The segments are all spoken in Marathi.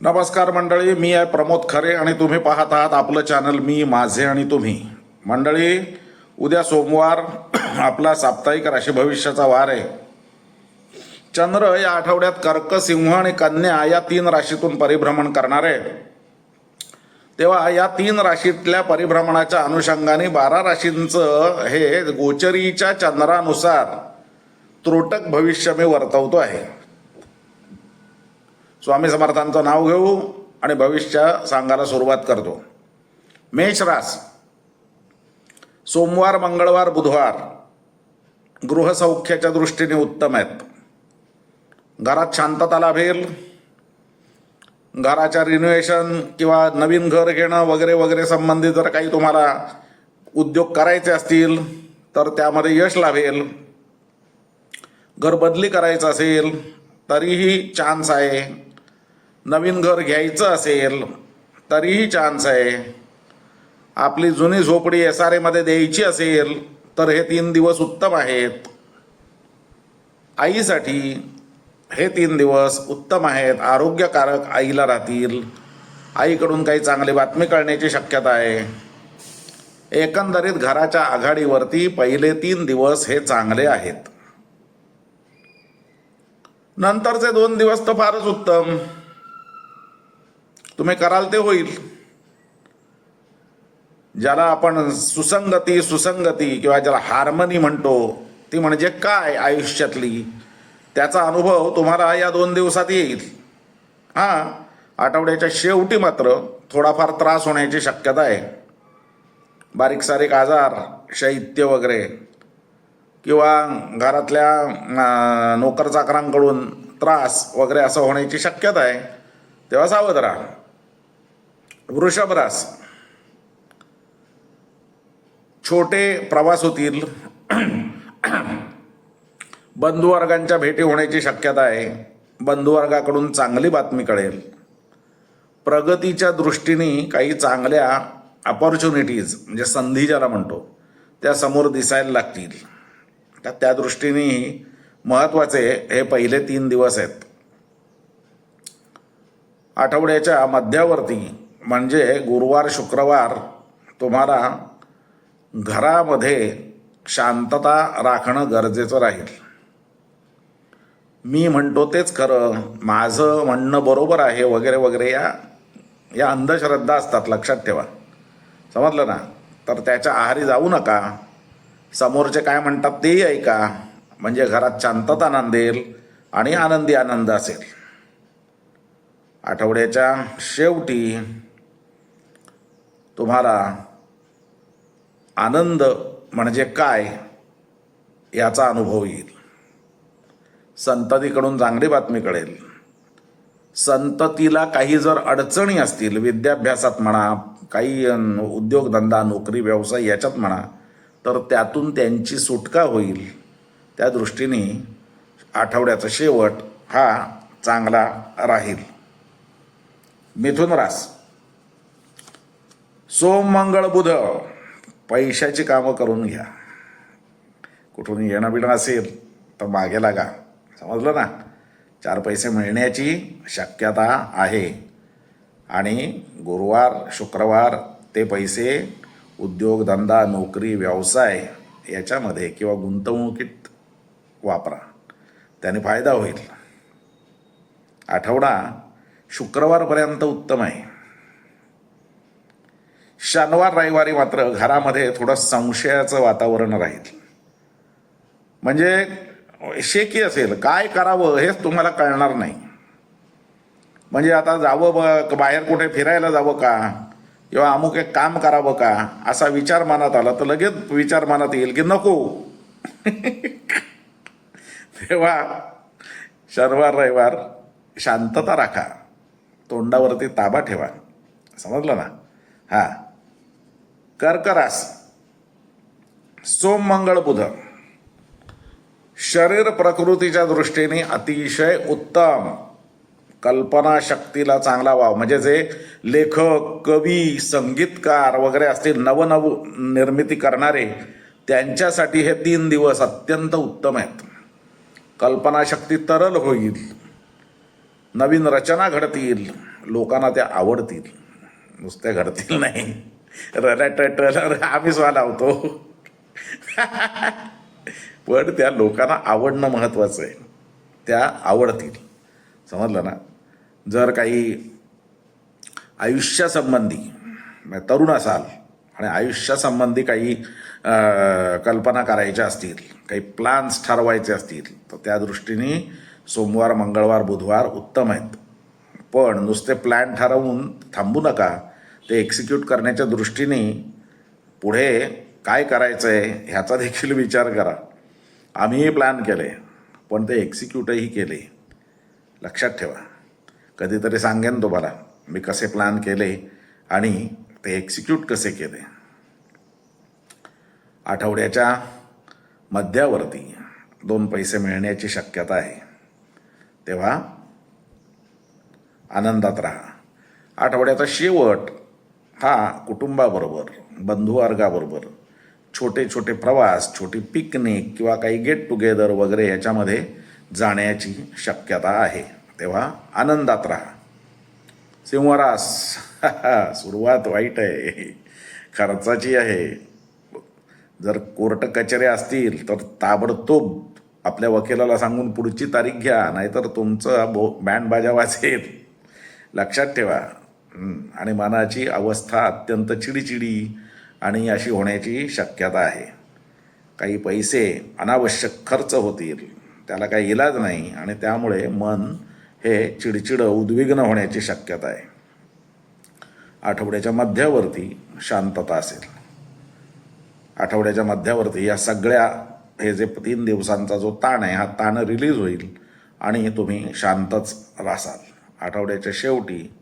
नमस्कार मंडळी मी आहे प्रमोद खरे आणि तुम्ही पाहत आहात आपलं चॅनल मी माझे आणि तुम्ही. मंडळी उद्या सोमवार आपला साप्ताहिक राशी भविष्याचा वार आहे. चंद्र या आठवड्यात कर्क सिंह आणि कन्या या तीन राशीतून परिभ्रमण करणार आहे. तेव्हा या तीन राशीतल्या परिभ्रमणाच्या अनुषंगाने बारा राशींचं हे गोचरीच्या चंद्रानुसार त्रोटक भविष्य मी वर्तवतो आहे. स्वामी समर्थांचं नाव घेऊ आणि भविष्य सांगायला सुरुवात करतो. मेष रास. सोमवार मंगळवार बुधवार गृहसौख्याच्या दृष्टीने उत्तम आहेत. घरात शांतता लाभेल. घराच्या रिनोव्हेशन किंवा नवीन घर घेणं वगैरे वगैरे संबंधित जर काही तुम्हाला उद्योग करायचे असतील तर त्यामध्ये यश लाभेल. घर बदली करायचं असेल तरीही चान्स आहे. नवीन घर घ्यायचं असेल तरीही चान्स आहे. आपली जुनी झोपडी एस आर एमध्ये द्यायची असेल तर हे तीन दिवस उत्तम आहेत. आईसाठी हे तीन दिवस उत्तम आहेत आरोग्यकारक आईला राहतील. आईकडून काही चांगली बातमी कळण्याची शक्यता आहे. एकंदरीत घराच्या आघाडीवरती पहिले तीन दिवस हे चांगले आहेत. नंतरचे दोन दिवस तर फारच उत्तम. तुम्ही कराल ते होईल. ज्याला आपण सुसंगती सुसंगती किंवा ज्याला हार्मनी म्हणतो ती म्हणजे काय आयुष्यातली? त्याचा अनुभव तुम्हाला या दोन दिवसात येईल. हां आठवड्याच्या शेवटी मात्र थोडाफार त्रास होण्याची शक्यता आहे. बारीक सारीक आजार शैत्य वगैरे किंवा घरातल्या नोकरचाकरांकडून त्रास वगैरे असं होण्याची शक्यता आहे. तेव्हा सावध राहा. वृषभ रास छोटे प्रवास होतील बंधुवर्गांच्या भेटी होण्याची शक्यता आहे. बंधुवर्गाकडून चांगली बातमी कळेल. प्रगतीच्या दृष्टीने काही चांगल्या अपॉर्च्युनिटीज म्हणजे संधी ज्याला म्हणतो त्या समोर दिसायला लागतील. तर त्या दृष्टीने महत्त्वाचे हे पहिले तीन दिवस आहेत. आठवड्याच्या मध्यावरती म्हणजे गुरुवार शुक्रवार तुम्हाला घरामध्ये शांतता राखणं गरजेचं राहील. मी म्हणतो तेच खरं माझं म्हणणं बरोबर आहे वगैरे वगैरे या या अंधश्रद्धा असतात लक्षात ठेवा. समजलं ना? तर त्याच्या आहारी जाऊ नका. समोरचे काय म्हणतात तेही ऐका. म्हणजे घरात शांतता नांदेल आणि आनंदी आनंद असेल. आठवड्याच्या शेवटी तुम्हाला आनंद म्हणजे काय याचा अनुभव येईल. संततीकडून चांगली बातमी कळेल. संततीला काही जर अडचणी असतील विद्याभ्यासात म्हणा काही उद्योगधंदा नोकरी व्यवसाय याच्यात म्हणा तर त्यातून त्यांची सुटका होईल. त्या दृष्टीने आठवड्याचा शेवट हा चांगला राहील. मिथुन रास. सोम मंगळ बुध. पैशाची कामं करून घ्या. कुठून येणं बिणं असेल तर मागे लागा. समजलं ना? चार पैसे मिळण्याची शक्यता आहे. आणि गुरुवार शुक्रवार ते पैसे उद्योगधंदा नोकरी व्यवसाय याच्यामध्ये किंवा गुंतवणुकीत वापरा. त्याने फायदा होईल. आठवडा शुक्रवारपर्यंत उत्तम आहे. शनिवार रविवारी मात्र घरामध्ये थोडं संशयाचं वातावरण राहील. म्हणजे शेकी असेल काय करावं हेच तुम्हाला कळणार नाही. म्हणजे आता जावं ब बाहेर कुठे फिरायला जावं का? किंवा अमुक एक काम करावं का? असा विचार मनात आला तर लगेच विचार मनात येईल की नको. तेव्हा शनिवार रविवार शांतता राखा. तोंडावरती ताबा ठेवा. समजलं ना? हां. कर्करास सोम मंगळ बुध. शरीर प्रकृतीच्या दृष्टीने अतिशय उत्तम कल्पना शक्तीला चांगला वाव. म्हणजे जे लेखक कवी संगीतकार वगैरे असतील नवनव निर्मिती करणारे त्यांच्यासाठी हे तीन दिवस अत्यंत उत्तम आहेत. कल्पनाशक्ती तरल होईल. नवीन रचना घडतील. लोकांना त्या आवडतील. नुसत्या घडतील नाही. रटटल आम्ही स्वा लावतो पण त्या लोकांना आवडणं महत्त्वाचं आहे. त्या आवडतील. समजलं ना? जर काही आयुष्यासंबंधी म्हणजे तरुण असाल आणि आयुष्यासंबंधी काही कल्पना करायच्या असतील काही प्लान्स ठरवायचे असतील तर त्या दृष्टीने सोमवार मंगळवार बुधवार उत्तम आहेत. पण नुसते प्लॅन ठरवून थांबू नका. ते एक्झिक्यूट करण्याच्या दृष्टीने पुढे काय करायचं आहे ह्याचा देखील विचार करा. आम्हीही प्लॅन केले पण ते एक्झिक्यूटही केले. लक्षात ठेवा. कधीतरी सांगेन तुम्हाला मी कसे प्लॅन केले आणि ते एक्झिक्यूट कसे केले. आठवड्याच्या मध्यावरती दोन पैसे मिळण्याची शक्यता आहे. तेव्हा आनंदात राहा. आठवड्याचा शेवट हा कुटुंबाबरोबर बंधुवर्गाबरोबर छोटे छोटे प्रवास छोटी पिकनिक किंवा काही गेट टुगेदर वगैरे याच्यामध्ये जाण्याची शक्यता आहे. तेव्हा आनंदात राहा. सिंहरास सुरुवात वाईट आहे. खर्चाची आहे. जर कोर्ट कचेऱ्या असतील तर ताबडतोब आपल्या वकिलाला सांगून पुढची तारीख घ्या नाहीतर तुमचं बो बँड बाजा वाजेल. लक्षात ठेवा. आणि मनाची अवस्था अत्यंत चिडीचिडी आणि अशी होण्याची शक्यता आहे. काही पैसे अनावश्यक खर्च होतील त्याला काही इलाज नाही आणि त्यामुळे मन हे चिडचिड उद्विग्न होण्याची शक्यता आहे. आठवड्याच्या मध्यावरती शांतता असेल. आठवड्याच्या मध्यावरती या सगळ्या हे जे तीन दिवसांचा जो ताण आहे हा ताण रिलीज होईल आणि तुम्ही शांतच रासाल. आठवड्याच्या शेवटी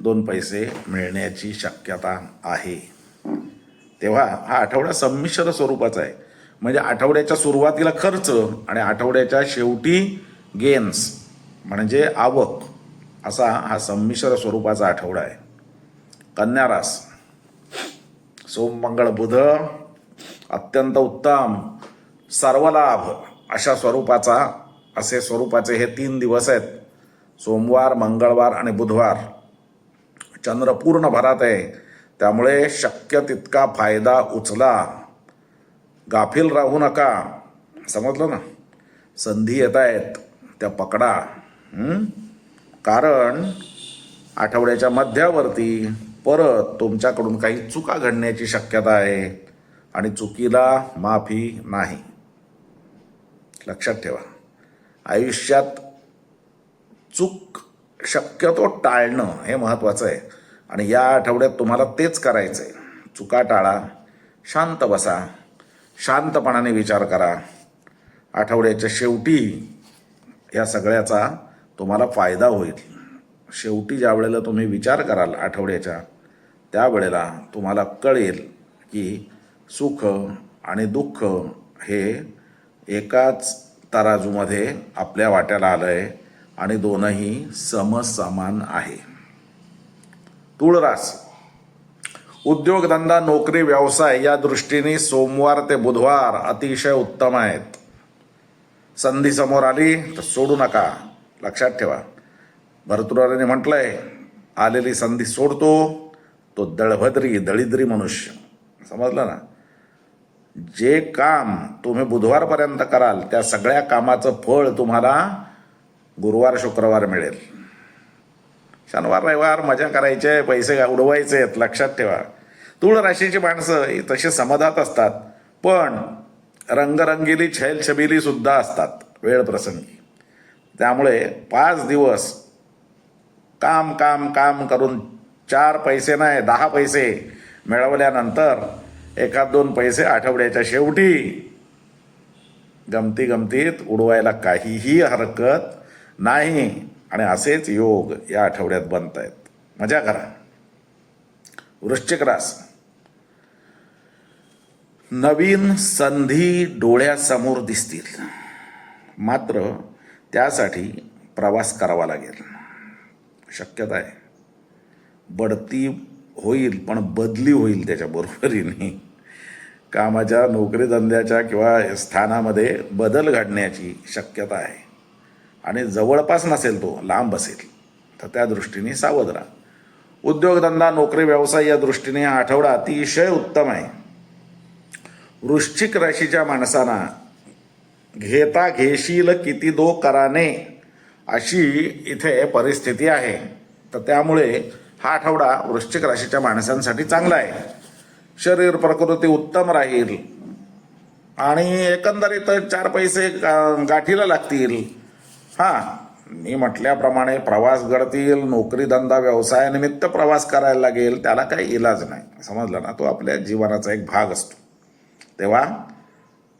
दोन पैसे मिळण्याची शक्यता आहे. तेव्हा हा आठवडा संमिश्र स्वरूपाचा आहे. म्हणजे आठवड्याच्या सुरुवातीला खर्च आणि आठवड्याच्या शेवटी गेन्स म्हणजे आवक असा हा संमिश्र स्वरूपाचा आठवडा आहे. कन्यारास सोम मंगळ बुध अत्यंत उत्तम सर्वलाभ अशा स्वरूपाचा असे स्वरूपाचे हे तीन दिवस आहेत. सोमवार मंगळवार आणि बुधवार. चंद्र पूर्ण भरात आहे. त्यामुळे शक्य तितका फायदा उचला. गाफील राहू नका. समजलं ना? संधी येत आहेत. त्या पकडा. कारण आठवड्याच्या मध्यावरती परत तुमच्याकडून काही चुका घडण्याची शक्यता आहे आणि चुकीला माफी नाही. लक्षात ठेवा. आयुष्यात चूक शक्यतो टाळणं हे महत्त्वाचं आहे. आणि या आठवड्यात तुम्हाला तेच करायचं आहे चुका टाळा शांत बसा शांतपणाने विचार करा. आठवड्याच्या शेवटी या सगळ्याचा तुम्हाला फायदा होईल. शेवटी ज्या वेळेला तुम्ही विचार कराल आठवड्याच्या त्यावेळेला तुम्हाला कळेल की सुख आणि दुःख हे एकाच तराजूमध्ये आपल्या वाट्याला आलं आहे आणि दोनही समसमान आहे. तुळरास उद्योगधंदा नोकरी व्यवसाय या दृष्टीने सोमवार ते बुधवार अतिशय उत्तम आहेत. संधी समोर आली तर सोडू नका. लक्षात ठेवा. भरतुराने म्हटलंय आलेली संधी सोडतो तो दळभद्री दळिद्री मनुष्य. समजलं ना? जे काम तुम्ही बुधवारपर्यंत कराल त्या सगळ्या कामाचं फळ तुम्हाला गुरुवार शुक्रवार मिळेल. शनिवार रविवार मजा करायचे पैसे उडवायचे आहेत लक्षात ठेवा. तुळ राशीची माणसं ही तशी समाधात असतात पण रंगरंगिली छैलछबिली सुद्धा असतात वेळ प्रसंगी. त्यामुळे पाच दिवस काम काम काम करून चार पैसे नाही दहा पैसे मिळवल्यानंतर एखाद दोन पैसे आठवड्याच्या शेवटी गमती गमतीत उडवायला काहीही हरकत नाही आणि असेच योग या आठवड्यात बनत आहेत मजा करा. वृश्चिक रास. नवीन संधी डोळ्यासमोर दिसतील. मात्र त्यासाठी प्रवास करावा लागेल. शक्यता आहे. बढती होईल पण बदली होईल त्याच्या बरोबरीने. कामाच्या नोकरीधंद्याच्या किंवा स्थानामध्ये बदल घडण्याची शक्यता आहे. आणि जवळपास नसेल तो लांब असेल. तर त्या दृष्टीने सावध राहा. उद्योगधंदा नोकरी व्यवसाय या दृष्टीने हा आठवडा अतिशय उत्तम आहे. वृश्चिक राशीच्या माणसांना घेता घेशील किती दो कराने अशी इथे परिस्थिती आहे. तर त्यामुळे हा आठवडा वृश्चिक राशीच्या माणसांसाठी चांगला आहे. शरीर प्रकृती उत्तम राहील आणि एकंदरीत चार पैसे गा- गाठीला लागतील. हां मी म्हटल्याप्रमाणे प्रवास घडतील नोकरी धंदा व्यवसायानिमित्त प्रवास करायला लागेल त्याला काही इलाज नाही. समजलं ना? तो आपल्या जीवनाचा एक भाग असतो. तेव्हा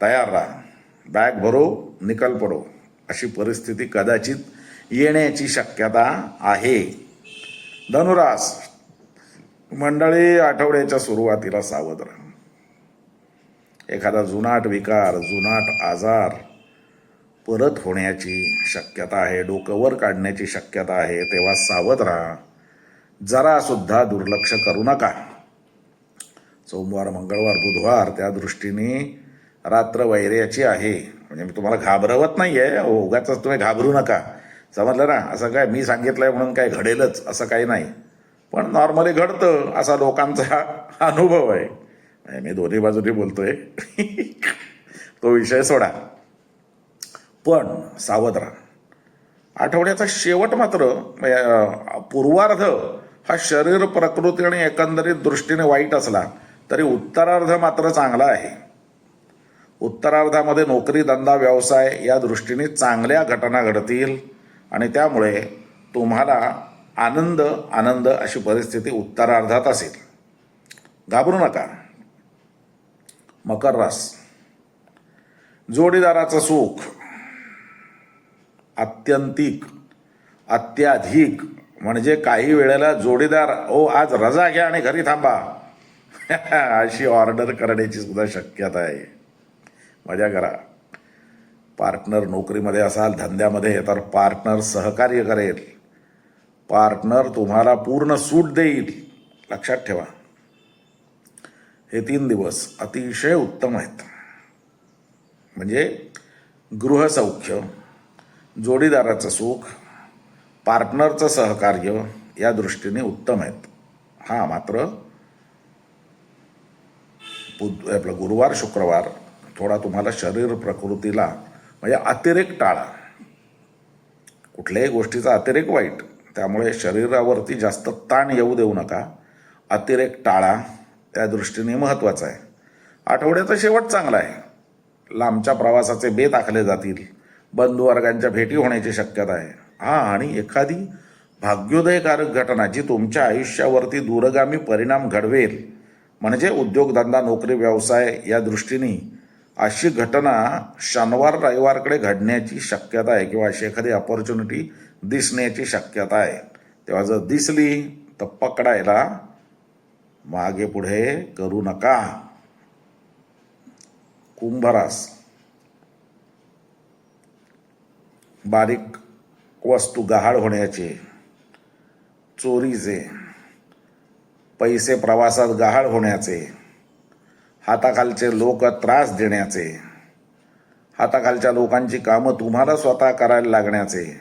तयार राहा. बॅग भरो निकल पडो. अशी परिस्थिती कदाचित येण्याची शक्यता आहे. धनुरास मंडळी आठवड्याच्या सुरुवातीला सावध राहा. एखादा जुनाट विकार जुनाट आजार परत होण्याची शक्यता आहे डोकं वर काढण्याची शक्यता आहे तेव्हा सावध राहा. जरासुद्धा दुर्लक्ष करू नका. सोमवार मंगळवार बुधवार त्या दृष्टीने रात्र वैर्याची आहे. म्हणजे मी तुम्हाला घाबरवत नाही आहे उगाच तुम्ही घाबरू नका. समजलं ना? असं काय मी सांगितलंय म्हणून काय घडेलच असं काही नाही. पण नॉर्मली घडतं असा लोकांचा अनुभव आहे. मी दोन्ही बाजूनी बोलतोय. तो विषय सोडा. पण सावध राहा आठवड्याचा शेवट मात्र पूर्वार्ध हा शरीर प्रकृती आणि एकंदरीत दृष्टीने वाईट असला तरी उत्तरार्ध मात्र चांगला आहे. उत्तरार्धामध्ये नोकरी धंदा व्यवसाय या दृष्टीने चांगल्या घटना घडतील आणि त्यामुळे तुम्हाला आनंद आनंद अशी परिस्थिती उत्तरार्धात असेल. घाबरू नका. मकर रास. जोडीदाराचं सुख अत्यंतिक अत्याधिक म्हणजे काही वेळेला जोडीदार ओ आज रजा घ्या आणि घरी थांबा. अशी ऑर्डर करण्याची सुद्धा शक्यता आहे. मजा करा. पार्टनर नोकरीमध्ये असाल धंद्यामध्ये तर पार्टनर सहकार्य करेल. पार्टनर तुम्हाला पूर्ण सूट देईल. लक्षात ठेवा. हे तीन दिवस अतिशय उत्तम आहेत. म्हणजे गृहसौख्य जोडीदाराचं सुख पार्टनरचं सहकार्य या दृष्टीने उत्तम आहेत. हां मात्र बुध आपलं गुरुवार शुक्रवार थोडा तुम्हाला शरीर प्रकृतीला म्हणजे अतिरेक टाळा. कुठल्याही गोष्टीचा अतिरेक वाईट त्यामुळे शरीरावरती जास्त ताण येऊ देऊ नका. अतिरेक टाळा त्या दृष्टीने महत्त्वाचं आहे. आठवड्याचा शेवट चांगला आहे. लांबच्या प्रवासाचे बेत आखले जातील. बंधुवर्गांच्या भेटी होण्याची शक्यता आहे. हा आणि एखादी भाग्योदयकारक घटना जी तुमच्या आयुष्यावरती दूरगामी परिणाम घडवेल म्हणजे उद्योगधंदा नोकरी व्यवसाय या दृष्टीने अशी घटना शनिवार रविवारकडे घडण्याची शक्यता आहे किंवा अशी एखादी अपॉर्च्युनिटी दिसण्याची शक्यता आहे. तेव्हा जर दिसली तर पकडायला मागे पुढे करू नका. कुंभरास. बारीक वस्तू गहाळ होण्याचे चोरीचे पैसे प्रवासात गहाळ होण्याचे हाताखालचे लोक त्रास देण्याचे हाताखालच्या लोकांची कामं तुम्हाला स्वतः करायला लागण्याचे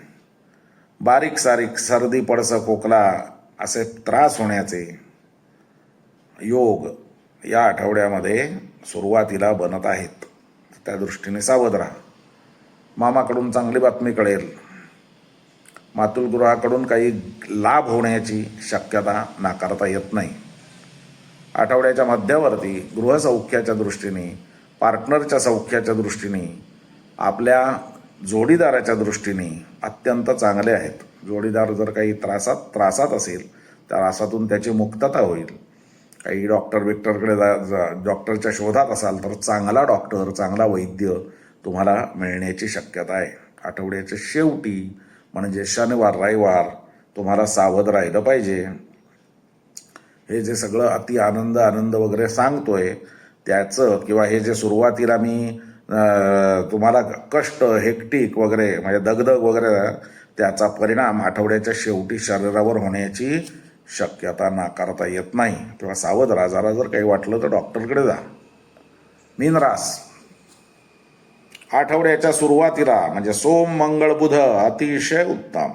बारीक सारीक सर्दी पडसं खोकला असे त्रास होण्याचे योग या आठवड्यामध्ये सुरुवातीला बनत आहेत. त्या दृष्टीने सावध राहा. मामाकडून चांगली बातमी कळेल. मातुलगृहाकडून काही लाभ होण्याची शक्यता नाकारता येत नाही. आठवड्याच्या मध्यावरती गृहसौख्याच्या दृष्टीने पार्टनरच्या सौख्याच्या दृष्टीने आपल्या जोडीदाराच्या दृष्टीने अत्यंत चांगले आहेत. जोडीदार जर काही त्रासात त्रासात असेल त्रासातून त्याची मुक्तता होईल. काही डॉक्टर विक्टरकडे जा- डॉक्टरच्या शोधात असाल तर चांगला डॉक्टर चांगला वैद्य तुम्हाला मिळण्याची शक्यता आहे. आठवड्याच्या शेवटी म्हणजे शनिवार रविवार तुम्हाला सावध राहिलं पाहिजे. हे जे सगळं अति आनंद आनंद वगैरे सांगतोय त्याचं किंवा हे जे सुरुवातीला मी तुम्हाला कष्ट हेक्टिक वगैरे म्हणजे दगदग वगैरे त्याचा परिणाम आठवड्याच्या शेवटी शरीरावर होण्याची शक्यता नाकारता येत नाही. किंवा सावध राजाला जर काही वाटलं तर डॉक्टरकडे जा. मीनरास आठवड्याच्या सुरुवातीला म्हणजे सोम मंगळ बुध अतिशय उत्तम.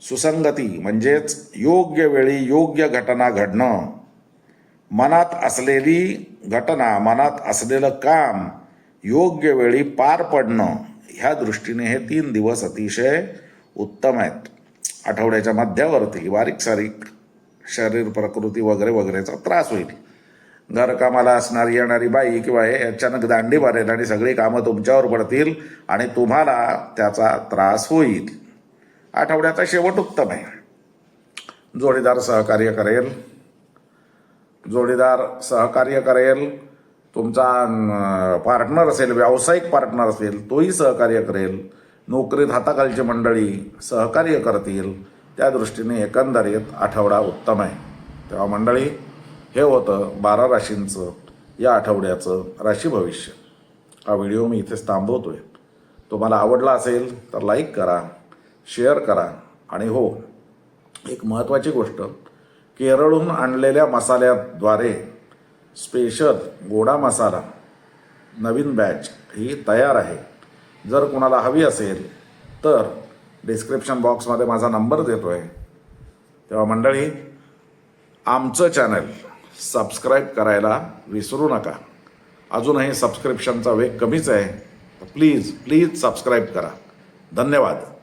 सुसंगती म्हणजेच योग्य वेळी योग्य घटना घडणं. मनात असलेली घटना मनात असलेलं काम योग्य वेळी पार पडणं ह्या दृष्टीने हे तीन दिवस अतिशय उत्तम आहेत. आठवड्याच्या मध्यावरती बारीक सारीक शरीर प्रकृती वगैरे वगैरेचा त्रास होईल. घरकामाला असणारी येणारी बाई किंवा हे अचानक दांडी मारेल आणि सगळी कामं तुमच्यावर पडतील आणि तुम्हाला त्याचा त्रास होईल. आठवड्याचा शेवट उत्तम आहे. जोडीदार सहकार्य करेल. जोडीदार सहकार्य करेल. तुमचा पार्टनर असेल व्यावसायिक पार्टनर असेल तोही सहकार्य करेल. नोकरीत हाताखालची मंडळी सहकार्य करतील. त्या दृष्टीने एकंदरीत आठवडा उत्तम आहे. तेव्हा मंडळी हे होतं बारा राशींचं या आठवड्याचं राशी भविष्य. हा व्हिडिओ मी इथेच थांबवतोय. तुम्हाला आवडला असेल तर लाईक करा शेअर करा आणि हो एक महत्त्वाची गोष्ट केरळहून आणलेल्या मसाल्याद्वारे स्पेशल गोडा मसाला नवीन बॅच ही तयार आहे. जर कुणाला हवी असेल तर डिस्क्रिप्शन बॉक्समध्ये माझा नंबर देतो आहे तेव्हा मंडळी आमचं चॅनल सबस्क्राईब करायला विसरू नका. अजूनही सबस्क्रिप्शनचा वेग कमीच आहे. प्लीज प्लीज सबस्क्राईब करा. धन्यवाद.